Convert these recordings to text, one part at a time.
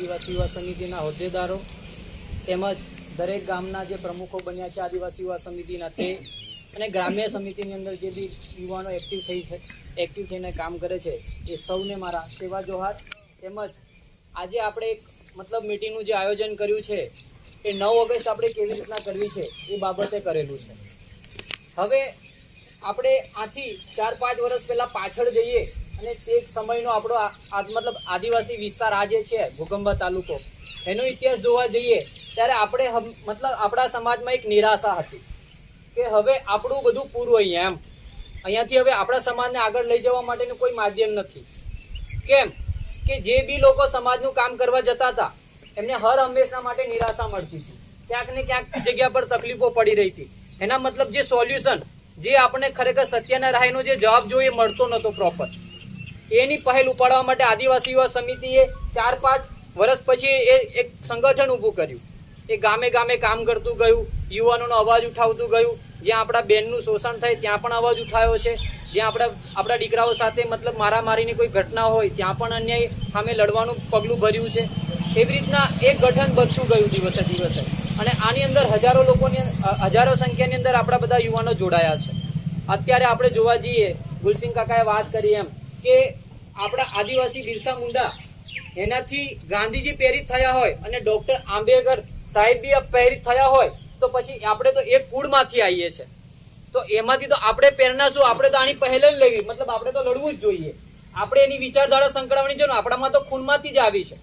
આદિવાસી યુવા સમિતિના હોદ્દેદારો તેમજ દરેક ગામના જે પ્રમુખો બન્યા છે આદિવાસી યુવા સમિતિના તે અને ગ્રામ્ય સમિતિની અંદર જે બી યુવાનો એક્ટિવ થઈ છે એક્ટિવ થઈને કામ કરે છે, એ સૌને મારા સેવા જોહાર. તેમજ આજે આપણે એક મતલબ મિટિંગનું જે આયોજન કર્યું છે, એ નવ ઓગસ્ટ આપણે કેવી રીતના કરવી છે, એ બાબતે કરેલું છે. હવે આપણે આથી ચાર પાંચ વર્ષ પહેલાં પાછળ જઈએ અને તે સમયનો આપણો મતલબ આદિવાસી વિસ્તાર આ જે છે ભૂકંબા તાલુકો, એનો ઇતિહાસ જોવા જઈએ, ત્યારે આપણે મતલબ આપણા સમાજમાં એક નિરાશા હતી કે હવે આપણું બધું પૂરું અહીંયા એમ. અહીંયાથી હવે આપણા સમાજને આગળ લઈ જવા માટેનું કોઈ માધ્યમ નથી. કેમ? કે જે બી લોકો સમાજનું કામ કરવા જતા હતા, એમને હર હંમેશના માટે નિરાશા મળતી હતી. ક્યાંક ને ક્યાંક જગ્યા પર તકલીફો પડી રહી હતી. એના મતલબ જે સોલ્યુશન, જે આપણે ખરેખર સત્યના રાયનો જે જવાબ જોઈએ, મળતો નહોતો પ્રોપર એની પહેલ ઉપાડવા માટે આદિવાસી યુવા સમિતિએ ચાર પાંચ વર્ષ પછી એ એક સંગઠન ઊભું કર્યું. એ ગામે ગામે કામ કરતું ગયું, યુવાનોનો અવાજ ઉઠાવતું ગયું. જ્યાં આપણા બેનનું શોષણ થાય ત્યાં પણ અવાજ ઉઠાવ્યો છે. જ્યાં આપણા આપણા દીકરાઓ સાથે મતલબ મારામારીની કોઈ ઘટના હોય ત્યાં પણ અન્યાય સામે લડવાનું પગલું ભર્યું છે. એવી રીતના એક ગઠન બનતું ગયું દિવસે દિવસે. અને આની અંદર હજારો લોકોની, હજારો સંખ્યાની અંદર આપણા બધા યુવાનો જોડાયા છે. અત્યારે આપણે જોવા જઈએ, ગુલસિંહ કાકાએ વાત કરી એમ કે આપણા આદિવાસી બિરસા મુંડા, એનાથી ગાંધીજી પ્રેરિત થયા હોય અને ડોક્ટર આંબેડકર સાહેબ બી પ્રેરિત થયા હોય, તો પછી આપણે તો એક કુળમાંથી આવીએ છીએ. તો એમાંથી તો આપણે પ્રેરણા શું આપણે તો આની પહેલે જ લેવી, મતલબ આપણે તો લડવું જ જોઈએ. આપણે એની વિચારધારા સંકળાવવાની જરૂર, આપણામાં તો ખૂનમાંથી જ આવી છે.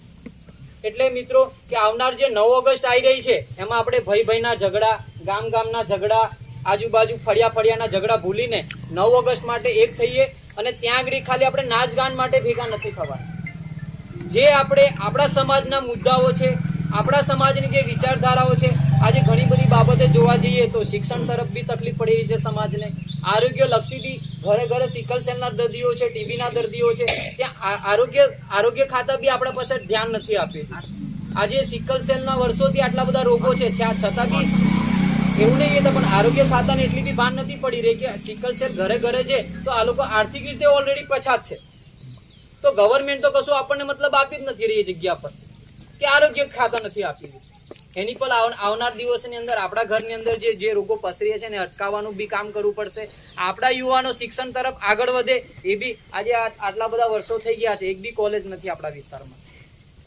એટલે મિત્રો, કે આવનાર જે નવ ઓગસ્ટ આવી રહી છે, એમાં આપણે ભાઈ ભાઈના ઝઘડા ગામ ગામના ઝઘડા આજુબાજુ ફળિયા ફળિયાના ઝઘડા ભૂલીને નવ ઓગસ્ટ માટે એક થઈએ અને ત્યાં આગળ ખાલી આપણે નાચ ગાન માટે ભેગા નથી થવા જે આપણે આપણા સમાજના મુદ્દાઓ છે, આપણા સમાજની જે વિચારધારાઓ છે, આજે ઘણી બધી બાબતે જોવા જઈએ તો શિક્ષણ તરફ બી તકલીફ પડી રહી છે સમાજને. આરોગ્ય લક્ષી બી ઘરે ઘરે સિકલ સેલના દર્દીઓ છે, ટીબીના દર્દીઓ છે, ત્યાં આરોગ્ય આરોગ્ય ખાતા બી આપણા પાસે ધ્યાન નથી આપ્યું આજે સિકલ સેલના વર્ષોથી આટલા બધા રોગો છે છતાં બી એવું નહીં તો પણ આરોગ્ય ખાતાને એટલી બી ભાન નથી પડી રહી કે સિકલ સેલ ઘરે ઘરે છે તો આ લોકો આર્થિક રીતે ઓલરેડી પછાત છે. તો ગવર્મેન્ટ તો કશું આપણને મતલબ આપી જ નથી રહી એ જગ્યા પર. કે આરોગ્ય ખાતા નથી આપી. એની પર આવ- આવનાર દિવસની અંદર આપણા ઘરની અંદર જે જે રોગો પસરી છે ને અટકાવવાનું બી કામ કરવું પડશે. આપણા યુવાનો શિક્ષણ તરફ આગળ વધે એ બી આજે આટલા બધા વર્ષો થઈ ગયા છે, એક બી કોલેજ નથી આપણા વિસ્તારમાં.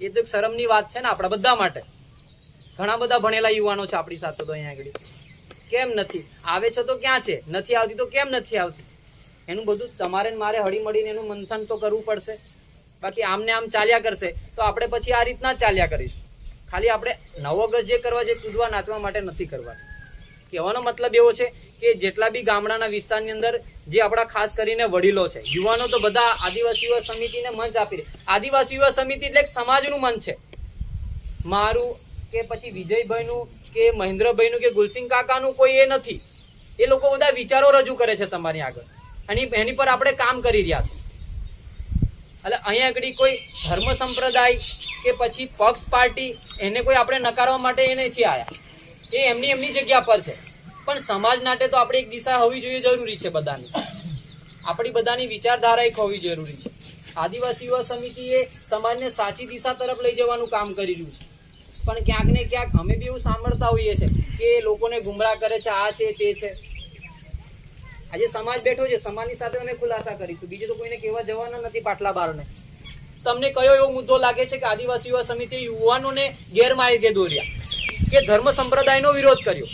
એ તો શરમની વાત છે ને આપણા બધા માટે. ઘણા બધા ભણેલા યુવાનો છે આપણી સાથે તો અહીંયા આગળ. કેમ નથી? આવે છે તો ક્યાં છે? નથી આવતી તો કેમ નથી આવતી? એનું બધું તમારે મારે હળી મળીને એનું મંથન તો કરવું પડશે. બાકી આમને આમ ચાલ્યા કરશે, તો આપણે પછી આ રીતના ચાલ્યા કરીશું. ખાલી આપણે નવો ગજ જે કરવા જે કૂદવા, નાચવા માટે નથી કરવા કહેવાનો મતલબ એવો છે કે જેટલા બી ગામડાના વિસ્તારની અંદર જે આપણા ખાસ કરીને વડીલો છે, યુવાનો તો બધા આદિવાસી યુવા સમિતિને મંચ આપી આદિવાસી યુવા સમિતિ એટલે સમાજનું મંચ છે. મારું કે પછી વિજયભાઈનું કે મહેન્દ્રભાઈનું કે ગુલસિંહ કાકાનું કોઈ એ નથી. એ લોકો બધા વિચારો રજૂ કરે છે તમારી આગળ. અને એની પર આપણે કામ કરી રહ્યા છે. એટલે અહીંયા આગળ કોઈ ધર્મ સંપ્રદાય કે પછી પક્ષ પાર્ટી એને કોઈ આપણે નકારવા માટે એ નથી આવ્યા એ એમની એમની જગ્યા પર છે. પણ સમાજ માટે તો આપણે એક દિશા હોવી જોઈએ જરૂરી છે બધાની. આપણી બધાની વિચારધારા એક હોવી જરૂરી છે. આદિવાસી યુવા સમિતિએ સમાજને સાચી દિશા તરફ લઈ જવાનું કામ કરી રહ્યું છે. પણ ક્યાંક ને ક્યાંક અમે બી એવું સાંભળતા હોઈએ છીએ કે લોકોને ગુમરાહ કરે છે, આ છે, તે છે. આજે સમાજ બેઠો છે, સમાજની સાથે અમે ખુલાસા કરીશું. બીજું તો કોઈને કહેવા જવાના નથી પાટલા બારને તમને કયો એવો મુદ્દો લાગે છે કે આદિવાસી યુવા સમિતિ યુવાનોને ગેરમાર્ગે દોર્યા કે ધર્મ સંપ્રદાયનો વિરોધ કર્યો?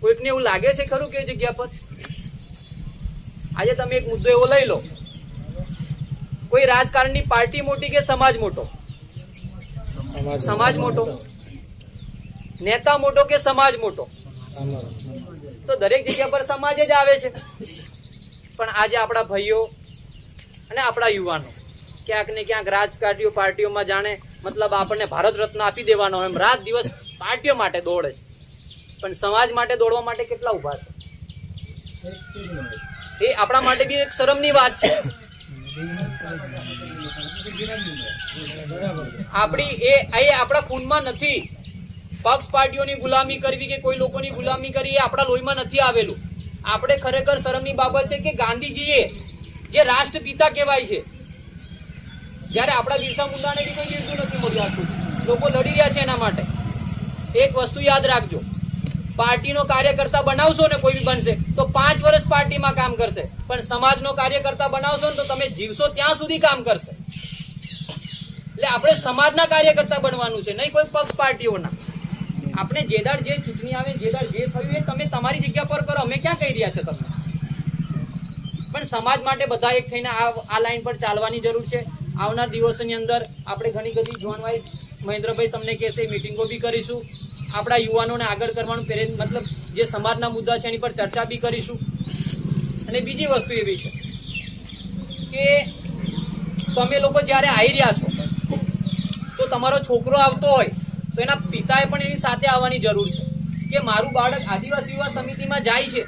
કોઈકને એવું લાગે છે ખરું કે જગ્યા પર? આજે તમે એક મુદ્દો એવો લઈ લો. કોઈ રાજકારણની પાર્ટી મોટી કે સમાજ મોટો? સમાજ મોટો. નેતા મોટો કે સમાજ મોટો? તો દરેક જગ્યા પર સમાજ જ આવે છે. પણ આજે આપણા ભાઈઓ અને આપણા યુવાનો ક્યાંક ને ક્યાંક રાજકારણીઓ પાર્ટીઓમાં જાણે મતલબ આપણને ભારત રત્ન આપી દેવાનો એમ રાત દિવસ પાર્ટીઓ માટે દોડે છે. પણ સમાજ માટે દોડવા માટે કેટલા ઊભા છે? એ આપણા માટે બી એક શરમની વાત છે. આપણી એ એ આપણા ખૂનમાં નથી. પક્ષ પાર્ટીઓની ગુલામી કરવી કે કોઈ લોકોની ગુલામી કરવી એ આપણા લોહીમાં નથી આવેલું. આપણે ખરેખર શરમની બાબત છે કે ગાંધીજીએ જે રાષ્ટ્રપિતા કહેવાય છે, જ્યારે આપણા બિરસા મુંડાને કોઈ જીવતું નથી મળ્યું લોકો લડી રહ્યા છે એના માટે. એક વસ્તુ યાદ રાખજો. પાર્ટીનો કાર્યકર્તા બનાવશો ને કોઈ બનશે, તો પાંચ વર્ષ પાર્ટીમાં કામ કરશે. પણ સમાજનો કાર્યકર્તા બનાવશો ને તો તમે જીવશો ત્યાં સુધી કામ કરશે. એટલે આપણે સમાજના કાર્યકર્તા બનવાનું છે, નહીં કોઈ પક્ષ પાર્ટીઓના. આપણે જેદાર જે ચૂંટણી આવે, જે દાડ જે થયું એ તમે તમારી જગ્યા પર કરો, અમે ક્યાં કહી રહ્યા છે તમને? પણ સમાજ માટે બધા એક થઈને આ આ લાઈન પર ચાલવાની જરૂર છે. આવનાર દિવસોની અંદર આપણે ઘણી બધી જોનવાઈ, મહેન્દ્રભાઈ તમને કહેશે, મિટિંગો બી કરીશું. આપણા યુવાનોને આગળ કરવાનું પેરે મતલબ જે સમાજના મુદ્દા છે એની પર ચર્ચા બી કરીશું. અને બીજી વસ્તુ એવી છે કે તમે લોકો જ્યારે આવી રહ્યા છો, તો તમારો છોકરો આવતો હોય, તો એના પિતાએ પણ એની સાથે આવવાની જરૂર છે. કે મારું બાળક આદિવાસી યુવા સમિતિમાં જાય છે,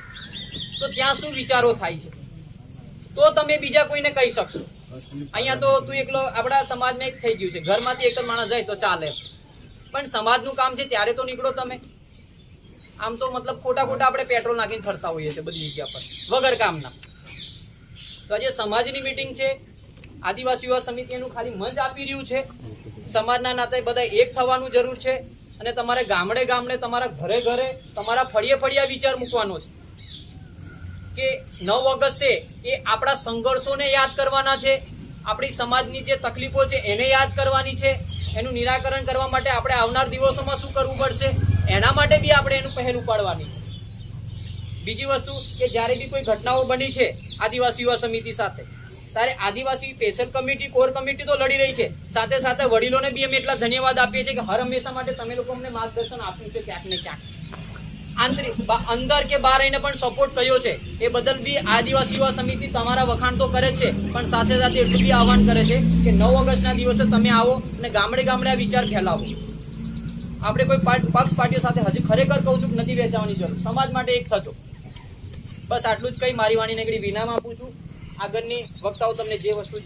તો ત્યાં શું વિચારો થાય છે? તો તમે બીજા કોઈને કહી શકશો. અહીંયા તો તું એકલો, આપણા સમાજમાં એક થઈ ગયું છે. ઘરમાંથી એક માણસ જાય તો ચાલે. પણ સમાજનું કામ છે ત્યારે તો નીકળો તમે. આમ તો મતલબ ખોટા ખોટા આપણે પેટ્રોલ નાખીને ફરતા હોઈએ છીએ બધી જગ્યા પર. વગર કામના. તો આજે સમાજની મીટિંગ છે. આદિવાસી યુવા સમિતિ એનું ખાલી મંચ આપી રહ્યું છે. સમાજના નાતે બધા એક થવાનું જરૂર છે. અને તમારે ગામડે ગામડે તમારા ઘરે ઘરે તમારા ફળિયે ફળિયા વિચાર મૂકવાનો છે. કે નવ ઓગસ્ટે એ આપણા સંઘર્ષોને યાદ કરવાના છે. આપણી સમાજની જે તકલીફો છે એને યાદ કરવાની છે. એનું નિરાકરણ કરવા માટે આપણે આવનાર દિવસોમાં શું કરવું પડશે? એના માટે બી આપણે એનું પહેલ ઉપાડવાની. બીજી વસ્તુ કે જ્યારે બી કોઈ ઘટનાઓ બની છે આદિવાસી યુવા સમિતિ સાથે, ત્યારે આદિવાસી સ્પેશિયલ કમિટી, કોર કમિટી તો લડી રહી છે. સાથે સાથે વડીલોને બી અમે એટલા ધન્યવાદ આપીએ છીએ કે હર હંમેશા માટે તમે લોકો અમને માર્ગદર્શન આપ્યું છે ક્યાંક ને ક્યાંક. આંતરિક અંદર કે બહાર રહીને પણ સપોર્ટ કર્યો છે. એ બદલ બી આદિવાસી યુવા સમિતિ તમારા વખાણ તો કરે છે, પણ સાથે સાથે એટલું બી આહવાન કરે છે કે નવ ઓગસ્ટના દિવસે તમે આવો અને ગામડે ગામડે આ વિચાર ફેલાવો. આપણે કોઈ પક્ષ પાર્ટીઓ સાથે હજુ ખરેખર કહું છું કે નથી વેચાવાની જરૂર. સમાજ માટે એક થશો બસ આટલું જ કંઈ મારી વાણી નીકળી. વિનામ આપું છું આગળની વક્તાઓ તમને જે વસ્તુ